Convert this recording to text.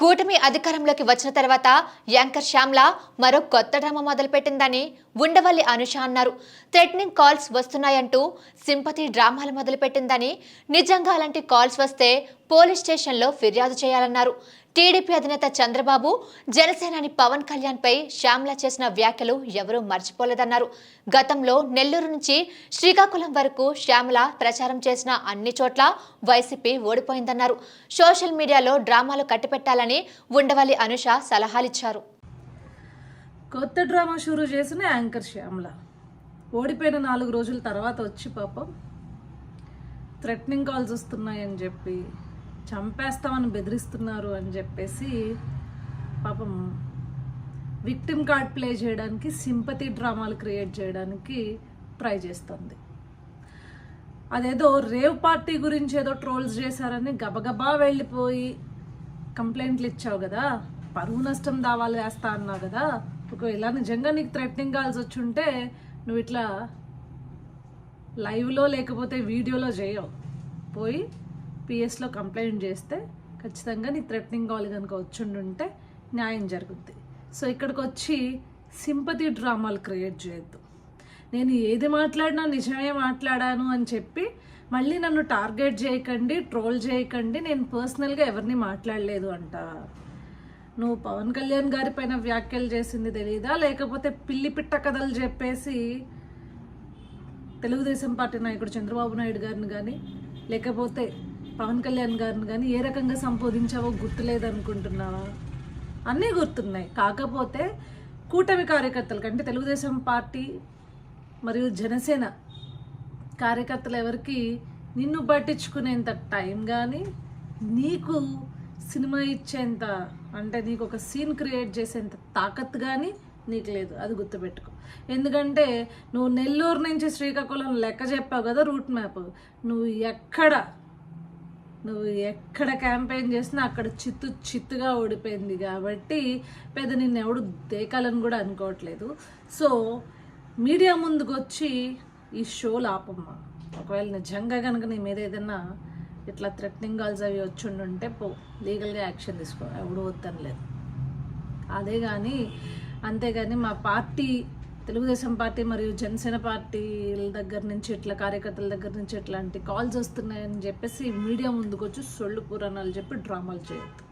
కూటమి అధికారంలోకి వచ్చిన తర్వాత యాంకర్ శ్యామ్ల మరో కొత్త డ్రామా మొదలుపెట్టిందని ఉండవల్లి అనుష అన్నారు. థ్రెటనింగ్ కాల్స్ వస్తున్నాయంటూ సింపతి డ్రామాలు మొదలుపెట్టిందని నిజంగా అలాంటి కాల్స్ వస్తే పోలీస్ స్టేషన్లో ఫిర్యాదు చేయాలన్నారు. టీడీపీ అధినేత చంద్రబాబు జనసేనాని పవన్ కళ్యాణ్ పై శ్యామ్ల చేసిన వ్యాఖ్యలు ఎవరూ మర్చిపోలేదన్నారు. గతంలో నెల్లూరు నుంచి శ్రీకాకుళం వరకు శ్యామల ప్రచారం చేసిన అన్ని చోట్ల వైసీపీ ఓడిపోయిందన్నారు. సోషల్ మీడియాలో డ్రామాలు కట్టిపెట్టాలని ఉండవల్లి అనుష సలహాలిచ్చారు. కొత్త డ్రామా షురూ చేసిన యాంకర్ శ్యామల. ఓడిపోయిన నాలుగు రోజుల తర్వాత వచ్చి పాపం థ్రెటనింగ్ కాల్స్ వస్తున్నాయని చెప్పి చంపేస్తామని బెదిరిస్తున్నారు అని చెప్పేసి పాపం విక్టిమ్ కార్డ్ ప్లే చేయడానికి సింపతి డ్రామాలు క్రియేట్ చేయడానికి ట్రై చేస్తుంది. అదేదో రేవ్ పార్టీ గురించి ఏదో ట్రోల్స్ చేశారని గబగబా వెళ్ళిపోయి కంప్లైంట్లు ఇచ్చావు కదా పరువు నష్టం దావాలు వేస్తా అన్నావు కదా ఒకవేళ నిజంగా నీకు థ్రెటనింగ్ కాల్సి వచ్చి ఉంటే నువ్వు ఇట్లా లైవ్లో లేకపోతే వీడియోలో చేయవు. పోయి పిఎస్లో కంప్లైంట్ చేస్తే ఖచ్చితంగా నీ థ్రెటనింగ్ కాల్ కనుక వచ్చిండుంటే న్యాయం జరుగుద్ది. సో ఇక్కడికి వచ్చి సింపతి డ్రామాలు క్రియేట్ చేయొద్దు. నేను ఏది మాట్లాడినా నిజమే మాట్లాడాను అని చెప్పి మళ్ళీ నన్ను టార్గెట్ చేయకండి ట్రోల్ చేయకండి నేను పర్సనల్గా ఎవరిని మాట్లాడలేదు అంట. నువ్వు పవన్ కళ్యాణ్ గారి పైన వ్యాఖ్యలు చేసింది తెలీదా? లేకపోతే పిల్లి పిట్ట కథలు చెప్పేసి తెలుగుదేశం పార్టీ నాయకుడు చంద్రబాబు నాయుడు గారిని కానీ లేకపోతే పవన్ కళ్యాణ్ గారిని కానీ ఏ రకంగా సంబోధించావో గుర్తులేదనుకుంటున్నావా? అన్నీ గుర్తున్నాయి. కాకపోతే కూటమి కార్యకర్తలు కంటే తెలుగుదేశం పార్టీ మరియు జనసేన కార్యకర్తలు ఎవరికి నిన్ను పట్టించుకునేంత టైం కానీ నీకు సినిమా ఇచ్చేంత అంటే నీకు ఒక సీన్ క్రియేట్ చేసేంత తాకత్ కానీ నీకు లేదు. అది గుర్తుపెట్టుకో. ఎందుకంటే నువ్వు నెల్లూరు నుంచి శ్రీకాకుళం లెక్క చెప్పావు కదా రూట్ మ్యాప్. నువ్వు ఎక్కడ నువ్వు ఎక్కడ క్యాంపెయిన్ చేసినా అక్కడ చిత్తు చిత్తుగా ఓడిపోయింది కాబట్టి పెద్ద నిన్న ఎవడు దేకాలని కూడా అనుకోవట్లేదు. సో మీడియా ముందుకు వచ్చి ఈ షోలు ఆపమ్మ ఒకవేళ నిజంగా కనుక నీ మీద ఏదైనా ఇట్లా థ్రెట్నింగ్ కాల్స్ అవి వచ్చి ఉంటే పో లీగల్గా యాక్షన్ తీసుకో ఎవడు వద్దనలేదు. అదే కానీ అంతేగాని మా పార్టీ తెలుగుదేశం పార్టీ మరియు జనసేన పార్టీల దగ్గర నుంచి ఇట్లా కార్యకర్తల దగ్గర నుంచి ఇట్లాంటి కాల్స్ వస్తున్నాయని చెప్పేసి మీడియా ముందుకు వచ్చి సొళ్ళు పురాణాలు చెప్పి డ్రామాలు చేయొద్దు.